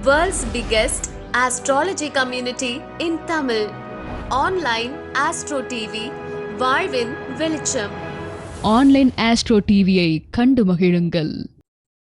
World's biggest astrology community in Tamil. Online Astro TV, வாழ்வின் வெளிச்சம். Online astro டிவியை கண்டு மகிழுங்கள்.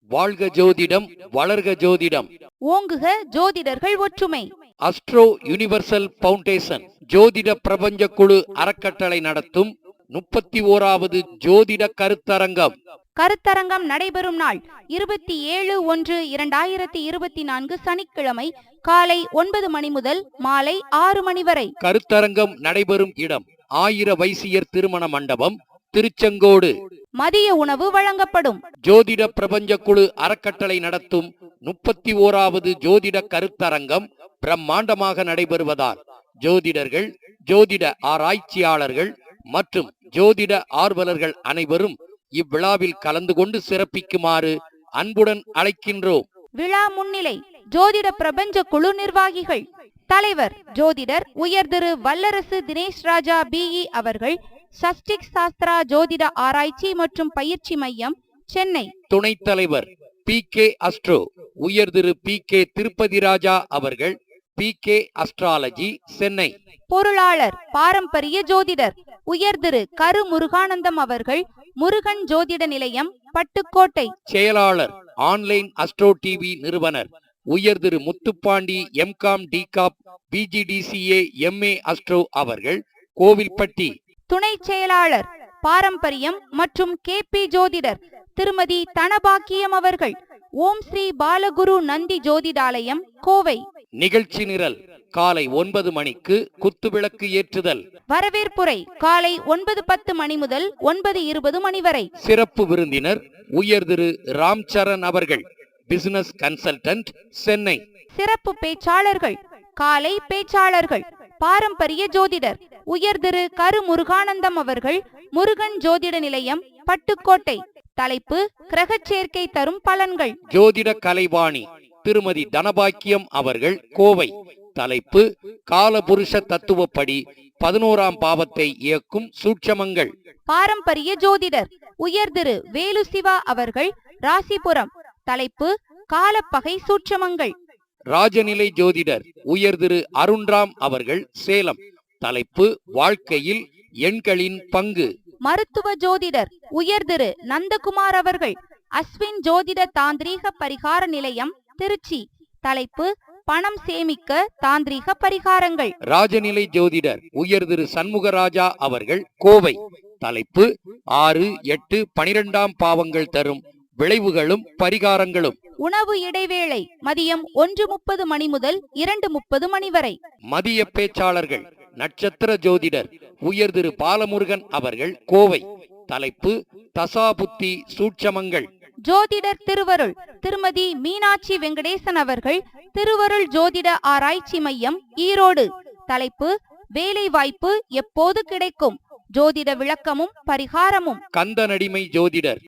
வாழ்க ஜோதிடம் வளர்க ஜோதிடம். ஓங்குக ஜோதிடர்கள் ஒற்றுமை. அஸ்ட்ரோ யுனிவர்சல் பவுண்டேஷன் ஜோதிட பிரபஞ்ச குழு அறக்கட்டளை நடத்தும் முப்பத்தி ஓராவது ஜோதிட கருத்தரங்கம். கருத்தரங்கம் நடைபெறும் நாள் இருபத்தி ஏழு ஒன்று இரண்டாயிரத்தி இருபத்தி நான்கு சனிக்கிழமை காலை ஒன்பது மணி முதல் மாலை ஆறு மணி வரை. கருத்தரங்கம் நடைபெறும் இடம் ஆயிர வைசியர் திருமண மண்டபம் திருச்செங்கோடு. மதிய உணவு வழங்கப்படும். ஜோதிட பிரபஞ்ச குழு அறக்கட்டளை நடத்தும் முப்பத்தி ஓராவது ஜோதிட கருத்தரங்கம் பிரம்மாண்டமாக நடைபெறுவதால் ஜோதிடர்கள் ஜோதிட ஆராய்ச்சியாளர்கள் மற்றும் ஜோதிட ஆர்வலர்கள் அனைவரும் இவ்விழாவில் கலந்து கொண்டு சிறப்பிக்குமாறு அன்புடன் அழைக்கின்றோம். விழா முன்னிலை ஜோதிட பிரபஞ்ச குழு நிர்வாகிகள் தலைவர் ஜோதிடர் உயர் திரு வல்லரசு தினேஷ் ராஜா பிஇ அவர்கள் சஷ்டிக் சாஸ்திரா ஜோதிட ஆராய்ச்சி மற்றும் பயிற்சி மையம் சென்னை. துணைத் தலைவர் பி கே அஸ்ட்ரோ உயர் திரு பி கே திருப்பதி ராஜா அவர்கள் பி கே அஸ்ட்ராலஜி சென்னை. பொருளாளர் பாரம்பரிய ஜோதிடர் உயர் திரு கரு முருகானந்தம் அவர்கள் முருகன் ஜோதிட நிலையம் பட்டுக்கோட்டை. செயலாளர் ஆன்லைன் அஸ்ட்ரோ டிவி நிறுவனர் உயர் திரு முத்துப்பாண்டி எம்காம் டிகாப் பிஜிடிசிஏ எம்ஏ அஸ்ட்ரோ அவர்கள் கோவில்பட்டி. துணை செயலாளர் பாரம்பரியம் மற்றும் கே பி ஜோதிடர் திருமதி தனபாக்கியம் அவர்கள் ஓம் ஸ்ரீ பாலகுரு நந்தி ஜோதிடாலயம் கோவை. நிகழ்ச்சி நிரல் காலை ஒன்பது மணிக்கு குத்துவிளக்கு ஏற்றுதல். வரவேற்புரை காலை ஒன்பது பத்து மணி முதல் ஒன்பது இருபது மணி வரை. சிறப்பு விருந்தினர் உயர் திரு ராம்சரண் அவர்கள் பிசினஸ் கன்சல்டன்ட் சென்னை. சிறப்பு பேச்சாளர்கள் காலை பேச்சாளர்கள் பாரம்பரிய ஜோதிடர் உயர் திரு கரு முருகானந்தம் அவர்கள் முருகன் ஜோதிட நிலையம் பட்டுக்கோட்டை. தலைப்பு கிரகச் சேர்க்கை தரும் பலன்கள். ஜோதிட கலைவாணி திருமதி தனபாக்கியம் அவர்கள் கோவை. தலைப்பு காலபுருஷ தத்துவப்படி பதினோராம் பாவத்தை இயக்கும் சூட்சமங்கள். பாரம்பரிய ஜோதிடர் உயர் திரு வேலு சிவா அவர்கள் ராசிபுரம். தலைப்பு காலப்பகை சூட்சமங்கள். ராஜநிலை ஜோதிடர் உயர் திரு அருண்ராம் அவர்கள் சேலம். தலைப்பு வாழ்க்கையில் எண்களின் பங்கு. மருத்துவ ஜோதிடர் உயர் திரு நந்தகுமார் அவர்கள் அஸ்வின் ஜோதிட தாந்திரீக பரிகார நிலையம் திருச்சி. தலைப்பு பணம் சேமிக்க தாந்திரீக பரிகாரங்கள். ராஜநிலை ஜோதிடர் உயர் திரு சண்முகராஜா அவர்கள் கோவை. தலைப்பு ஆறு எட்டு பனிரெண்டாம் பாவங்கள் தரும் விளைவுகளும் பரிகாரங்களும். உணவு இடைவேளை மதியம் ஒன்று முப்பது மணி முதல் இரண்டு முப்பது மணி வரை. மதிய பேச்சாளர்கள் நட்சத்திர ஜோதிடர் உயர் திரு பாலமுருகன் அவர்கள் கோவை. தலைப்பு தசாபுத்தி சூட்சமங்கள். ஜோதிடர் திருவருள் திருமதி மீனாட்சி வெங்கடேசன் அவர்கள் திருவருள் ஜோதிட ஆராய்ச்சி மையம் ஈரோடு. தலைப்பு வேலை வாய்ப்பு எப்போது கிடைக்கும்? ஜோதிட விளக்கமும் பரிகாரமும். கந்தனடிமை ஜோதிடர்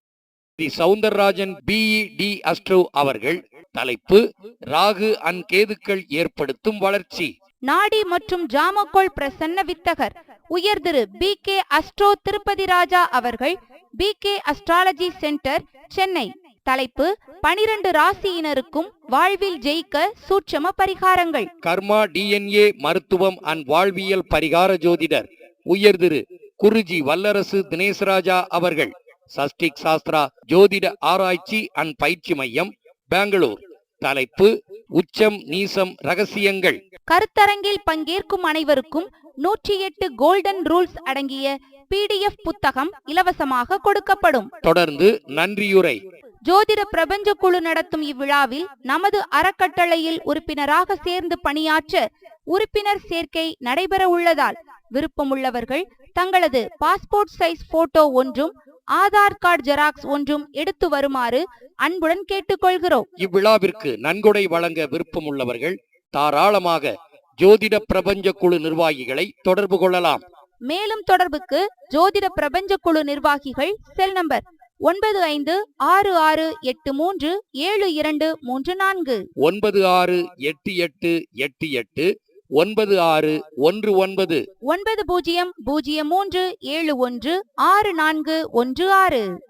T Soundararajan BE D Astro அவர்கள் தலைப்பு ராகு அன் கேதுக்கள் ஏற்படுத்தும் வளர்ச்சி. நாடி மற்றும் ஜாமக்கோள் பிரசன்ன வித்தகர் உயர் Thiru P K Astro Tirupathi Raja அவர்கள் P K astrology centre Chennai. தலைப்பு பனிரெண்டு ராசியினருக்கும் வாழ்வில் ஜெயிக்க சூட்சம பரிகாரங்கள். கர்மா டிஎன்ஏ மருத்துவம் அண்ட் வாழ்வியல் பரிகார ஜோதிடர் உயர் திரு குருஜி வல்லரசு தினேசராஜா அவர்கள். சஷ்டிக் சாஸ்திரா ஜோதிட ஆராய்ச்சி அண்ட் பயிற்சி மையம் பெங்களூர். தலைப்பு உச்சம் நீசம் ரகசியங்கள். கருத்தரங்கில் பங்கேற்கும் அனைவருக்கும் நூற்றி எட்டு கோல்டன் ரூல்ஸ் அடங்கிய பிடிஎஃப் புத்தகம் இலவசமாக கொடுக்கப்படும். தொடர்ந்து நன்றியுரை. ஜோதிட பிரபஞ்ச குழு நடத்தும் இவ்விழாவில் நமது அறக்கட்டளையில் உறுப்பினராக சேர்ந்து பணியாற்ற உறுப்பினர் சேர்க்கை நடைபெற உள்ளதால் விருப்பமுள்ளவர்கள் தங்களது பாஸ்போர்ட் சைஸ் போட்டோ ஒன்றும் ஆதார் கார்டு ஜெராக்ஸ் ஒன்றும் எடுத்து வருமாறு அன்புடன் கேட்டுக்கொள்கிறோம். இவ்விழாவிற்கு நன்கொடை வழங்க விருப்பமுள்ளவர்கள் தாராளமாக ஜோதிட பிரபஞ்ச குழு நிர்வாகிகளை தொடர்பு கொள்ளலாம். மேலும் தொடர்புக்கு ஜோதிட பிரபஞ்ச குழு நிர்வாகிகள் செல் நம்பர் ஒன்பது ஐந்து ஆறு ஆறு எட்டு மூன்று ஏழு இரண்டு மூன்று நான்கு. ஒன்பது ஆறு எட்டு எட்டு எட்டு எட்டு ஒன்பது ஆறு ஒன்று ஒன்பது. ஒன்பது பூஜ்ஜியம் பூஜ்ஜியம் மூன்று ஏழு ஒன்று ஆறு நான்கு ஒன்று ஆறு.